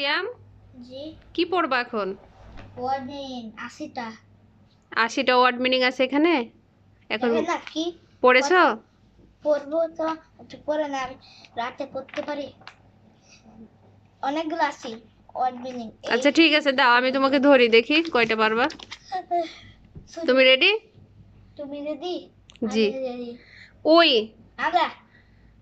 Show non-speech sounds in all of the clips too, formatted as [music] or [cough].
সিয়াম? জি। কি পড়বা এখন? ওয়ার্ডেন আশিটা। আশিটা ওয়ার্ড মিনিং আছে এখানে? এখন কি? পড়েছো? পড়ব তো একটু পড়ে না আমি রাতে পড়তে পারি? অনেকগুলো আছে ওয়ার্ড মিনিং আচ্ছা ঠিক আছে দাও আমি তোমাকে ধরি দেখি কয়টা পারবা। [laughs] তুমি রেডি তুমি রেডি জি। ওই। আমরা?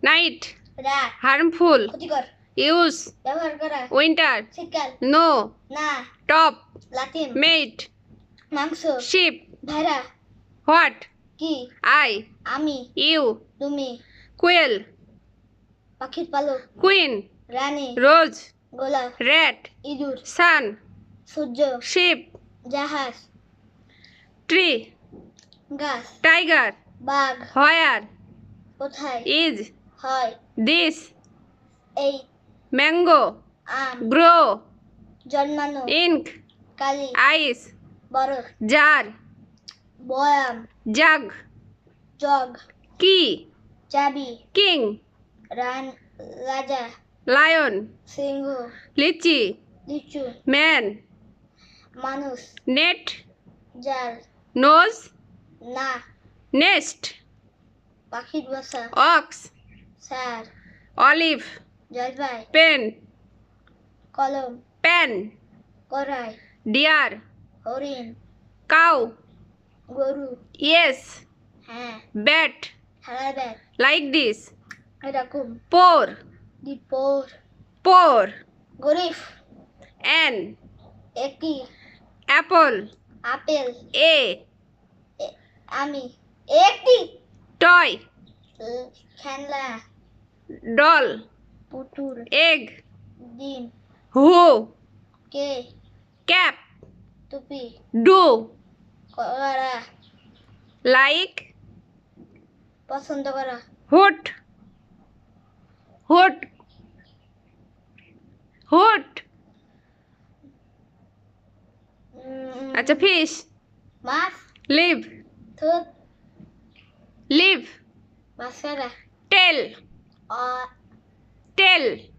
নাইট রাত। হার্মফুল ক্ষতিকর। ইউজ ব্যবহার করা। উইন্টার শীতকাল। নো না। টপ লাতিন মেট মাংস। শিপ ভেড়া। হোয়াট কি? আই আমি। ইউ তুমি। কুয়েল পাখির পালক। কুইন রানী। রোজ গোলাপ। রেড ইঁদুর। সান সূর্য। শিপ জাহাজ। ট্রি গাছ। টাইগার বাঘ। হোয়ার কোথায়? ইজ হয়। দিস এই ম্যাঙ্গো গ্রো জন্মানো ইঙ্ক কালি আইস বরফ জার বয়াম জাগ জগ কি চাবি কিং রান রাজা লায়ন সিংহ লিচি লিচু ম্যান মানুষ নেট জাল নোজ না নেস্ট পাখির বাসা অক্স সার অলিভ জলপাই পেন কলম পেন কড়াই ডিয়ার হরিণ কাউ গরু ইয়েস হ্যাঁ ব্যাট খেলার ব্যাগ লাইক দিস এরকম পোর দি পোর গরিব অ্যান একটি অ্যাপল আপেল এ আমি একটি টয় খেলনা ডল পুতুল। এগ ডিম। হু কে ক্যাপ টুপি। ডু করা লাইক পছন্দ করা। হুট হুট হুট আচ্ছা ফিশ মাছ। লিভ থুত। লিভ মাছ টেল অ- টেল